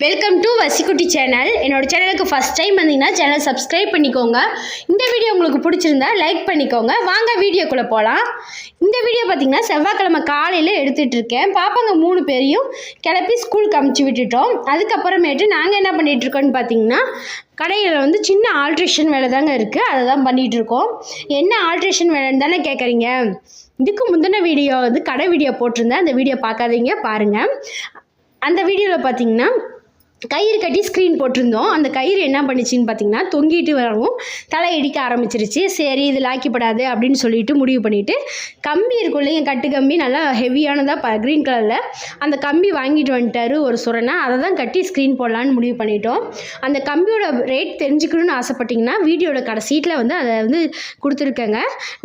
Welcome to வசிக்குட்டி channel என்னோட சேனலுக்கு first time வந்தீங்கன்னா சேனல் சப்ஸ்கிரைப் பண்ணிக்கோங்க. இந்த வீடியோ உங்களுக்கு பிடிச்சிருந்தா லைக் பண்ணிக்கோங்க. வாங்க வீடியோக்குள்ளே போகலாம் இந்த வீடியோ பார்த்தீங்கன்னா செவ்வாய்க்கிழமை காலையில் எடுத்துகிட்டு இருக்கேன். பாப்பாங்க மூணு பேரையும் கிளப்பி ஸ்கூலுக்கு அமுச்சு விட்டுட்டோம். அதுக்கப்புறமேட்டு நாங்கள் என்ன பண்ணிகிட்ருக்கோன்னு பார்த்தீங்கன்னா கடையில் வந்து சின்ன ஆல்ட்ரேஷன் வேலை தாங்க இருக்குது அதை தான் பண்ணிகிட்ருக்கோம் என்ன ஆல்ட்ரேஷன் வேலைன்னு தானே கேட்குறீங்க இதுக்கு முந்தின வீடியோ வந்து கடை வீடியோ போட்டிருந்தேன். அந்த வீடியோ பார்க்காதீங்க பாருங்கள் அந்த வீடியோவில் பார்த்தீங்கன்னா கயிறு கட்டி ஸ்க்ரீன் போட்டிருந்தோம். அந்த கயிறு என்ன பண்ணுச்சுன்னு பார்த்தீங்கன்னா தொங்கிட்டு வரவும் தலை இடிக்க ஆரம்பிச்சிருச்சு. சரி இது லாக்கிப்படாது அப்படின்னு சொல்லிட்டு முடிவு பண்ணிவிட்டு கம்பி இருக்கும் இல்லைங்க கட்டு கம்பி நல்லா ஹெவியானதாக ப க்ரீன் கலரில் அந்த கம்பி வாங்கிட்டு வந்துட்டாரு ஒரு சுரனை. அதை தான் கட்டி ஸ்க்ரீன் போடலான்னு முடிவு பண்ணிட்டோம். அந்த கம்பியோட ரேட் தெரிஞ்சுக்கணும்னு ஆசைப்பட்டிங்கன்னா வீடியோட கடைசீட்டில் வந்து அதை வந்து கொடுத்துருக்கேங்க.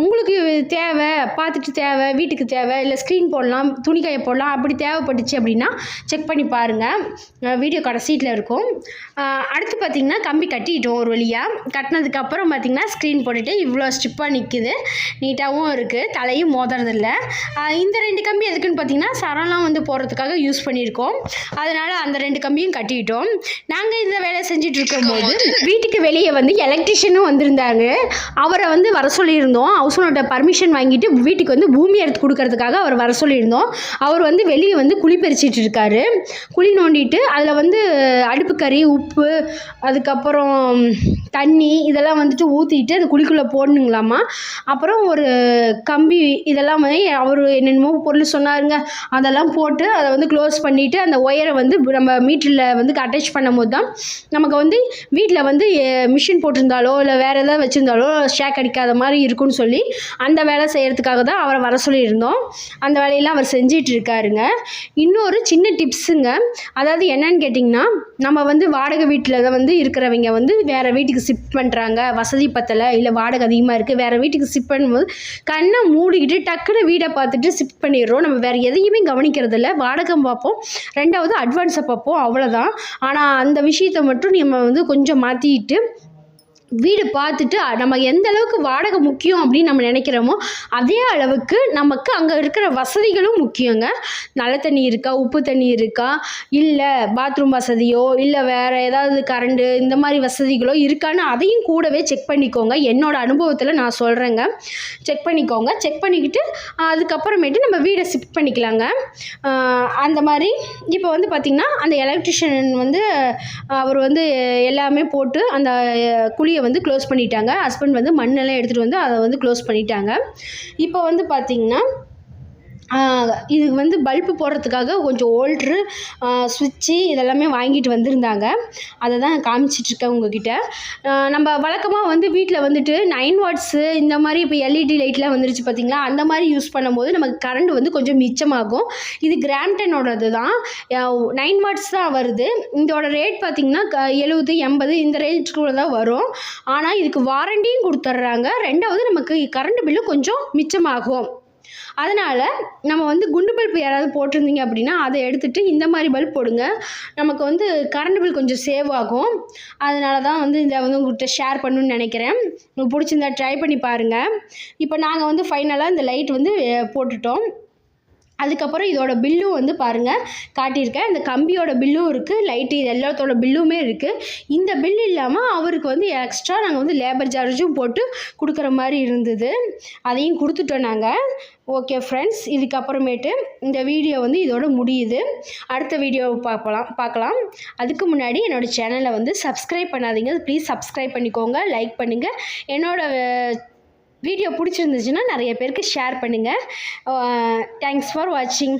உங்களுக்கு தேவை பார்த்துட்டு தேவை வீட்டுக்கு தேவை இல்லை ஸ்க்ரீன் போடலாம் துணிக்காயை போடலாம் அப்படி தேவைப்பட்டுச்சு அப்படின்னா செக் பண்ணி பாருங்கள் வீடியோ சீட்டில் இருக்கும். அடுத்து பார்த்திங்கன்னா கம்பி கட்டிட்டோம் ஒரு வழியாக கட்டினதுக்கப்புறம் பார்த்திங்கன்னா ஸ்க்ரீன் போட்டுட்டு இவ்வளோ ஸ்டிப்பாக நிற்குது நீட்டாகவும் இருக்குது தலையும் மோதுறதில்ல. இந்த ரெண்டு கம்பி எதுக்குன்னு பார்த்தீங்கன்னா சரம்லாம் வந்து போகிறதுக்காக யூஸ் பண்ணியிருக்கோம். அதனால் அந்த ரெண்டு கம்பியும் கட்டிட்டோம். நாங்கள் இந்த வேலை செஞ்சுட்டு இருக்கும்போது வீட்டுக்கு வெளியே வந்து எலக்ட்ரிஷியனும் வந்திருந்தாங்க. அவரை வந்து வர சொல்லியிருந்தோம். ஹவுஸ் ஓனர்கிட்ட பர்மிஷன் வாங்கிட்டு வீட்டுக்கு வந்து பூமி எடுத்து கொடுக்கறதுக்காக அவர் வர சொல்லியிருந்தோம். அவர் வந்து வெளியே வந்து குழி பறிச்சிட்டு இருக்காரு. குழி நோண்டிட்டு அதில் வந்து அடுப்புக்கறி உப்பு அதுக்கப்புறம் தண்ணி இதெல்லாம் வந்துட்டு ஊற்றிட்டு அது குழிக்குள்ளே போடணுங்களாம்மா அப்புறம் ஒரு கம்பி இதெல்லாம் வந்து அவர் என்னென்னமோ பொருள் சொன்னாருங்க. அதெல்லாம் போட்டு அதை வந்து க்ளோஸ் பண்ணிவிட்டு அந்த ஒயரை வந்து நம்ம மீட்டரில் வந்து அட்டாச் பண்ணும்போது தான் நமக்கு வந்து வீட்டில் வந்து மிஷின் போட்டிருந்தாலோ இல்லை வேறு எதாவது வச்சுருந்தாலோ ஷேக் அடிக்காத மாதிரி இருக்கும்னு சொல்லி அந்த வேலை செய்கிறதுக்காக தான் அவரை வர சொல்லியிருந்தோம். அந்த வேலையெல்லாம் அவர் செஞ்சிட்டு இருக்காருங்க. இன்னொரு சின்ன டிப்ஸுங்க அதாவது என்னன்னு கேட்டிங்கன்னா நம்ம வந்து வாடகை வீட்டில் தான் வந்து இருக்கிறவங்க வந்து வேறு வீட்டுக்கு ஷிஃப்ட் பண்ணுறாங்க வசதி பத்தலை இல்லை வாடகை அதிகமாக இருக்குது வேறு வீட்டுக்கு ஷிஃப்ட் பண்ணும்போது கண்ணை மூடிக்கிட்டு டக்குன்னு வீடை பார்த்துட்டு ஷிஃப்ட் பண்ணிடுறோம். நம்ம வேறு எதையுமே கவனிக்கிறதில்ல வாடகை பார்ப்போம். ரெண்டாவது அட்வான்ஸை பார்ப்போம். அவ்வளோதான் ஆனால் அந்த விஷயத்தை மட்டும் நம்ம வந்து கொஞ்சம் மாற்றிட்டு வீடு பார்த்துட்டு நம்ம எந்த அளவுக்கு வாடகை முக்கியம் அப்படின்னு நம்ம நினைக்கிறோமோ அதே அளவுக்கு நமக்கு அங்கே இருக்கிற வசதிகளும் முக்கியங்க. நல்ல தண்ணி இருக்கா? உப்பு தண்ணி இருக்கா? இல்லை பாத்ரூம் வசதியோ இல்லை வேறு ஏதாவது கரண்டு இந்த மாதிரி வசதிகளோ இருக்கான்னு அதையும் கூடவே செக் பண்ணிக்கோங்க. என்னோட அனுபவத்தில் நான் சொல்கிறேங்க செக் பண்ணிக்கோங்க. செக் பண்ணிக்கிட்டு அதுக்கப்புறமேட்டு நம்ம வீடை ஷிஃப்ட் பண்ணிக்கலாங்க. அந்த மாதிரி இப்போ வந்து பார்த்திங்கன்னா அந்த எலக்ட்ரிஷியன் வந்து அவர் வந்து எல்லாமே போட்டு அந்த குழி குழியை வந்து க்ளோஸ் பண்ணிட்டாங்க. ஹஸ்பண்ட் வந்து மண்ணெல்லாம் எடுத்துகிட்டு வந்து அதை வந்து க்ளோஸ் பண்ணிட்டாங்க. இப்போ வந்து பார்த்திங்கன்னா இது வந்து பல்பு போடுறதுக்காக கொஞ்சம் ஓல்ட்ரு சுவிட்சு இதெல்லாமே வாங்கிட்டு வந்திருந்தாங்க. அதை தான் காமிச்சிட்ருக்கேன் உங்ககிட்ட. நம்ம வழக்கமாக வந்து வீட்டில் வந்துட்டு நைன் வாட்ஸு இந்த மாதிரி இப்போ எல்இடி லைட்லாம் வந்துருச்சு பார்த்தீங்களா அந்த மாதிரி யூஸ் பண்ணும்போது நமக்கு கரண்ட் வந்து கொஞ்சம் மிச்சமாகும். இது கிராம்டனோடது தான் நைன் வாட்ஸ் தான் வருது. இதோட ரேட் பார்த்திங்கன்னா க எழுபது எண்பது இந்த ரேட்டுக்குள்ள தான் வரும். ஆனால் இதுக்கு வாரண்டியும் கொடுத்துட்றாங்க. ரெண்டாவது நமக்கு கரண்ட் பில்லு கொஞ்சம் மிச்சமாகும். அதனால் நம்ம வந்து குண்டு பல்ப் யாராவது போட்டிருந்தீங்க அப்படின்னா அதை எடுத்துகிட்டு இந்த மாதிரி பல்ப் போடுங்க. நமக்கு வந்து கரண்ட் பில் கொஞ்சம் சேவ் ஆகும். அதனால தான் வந்து இதை வந்து உங்கள்கிட்ட ஷேர் பண்ணணும்னு நினைக்கிறேன். உங்களுக்கு பிடிச்சிருந்தா ட்ரை பண்ணி பாருங்கள் இப்போ நாங்கள் வந்து ஃபைனலாக இந்த லைட் வந்து போட்டுட்டோம். அதுக்கப்புறம் இதோட பில்லும் வந்து பாருங்கள் காட்டியிருக்கேன். இந்த கம்பியோட பில்லும் இருக்குது லைட்டு இது எல்லாத்தோட பில்லுமே இருக்குது இந்த பில் இல்லாமல் அவருக்கு வந்து எக்ஸ்ட்ரா நாங்கள் வந்து லேபர் சார்ஜும் போட்டு கொடுக்குற மாதிரி இருந்தது. அதையும் கொடுத்துட்டோம் நாங்கள் ஓகே ஃப்ரெண்ட்ஸ் இதுக்கப்புறமேட்டு இந்த வீடியோ வந்து இதோட முடியுது. அடுத்த வீடியோ பார்க்கலாம் பார்க்கலாம். அதுக்கு முன்னாடி என்னோடய சேனலை வந்து சப்ஸ்கிரைப் பண்ணாதீங்க. ப்ளீஸ் சப்ஸ்கிரைப் பண்ணிக்கோங்க லைக் பண்ணுங்கள் என்னோடய வீடியோ பிடிச்சிருந்துச்சுன்னா நிறைய பேருக்கு ஷேர் பண்ணுங்கள் தேங்க்ஸ் ஃபார் வாட்சிங்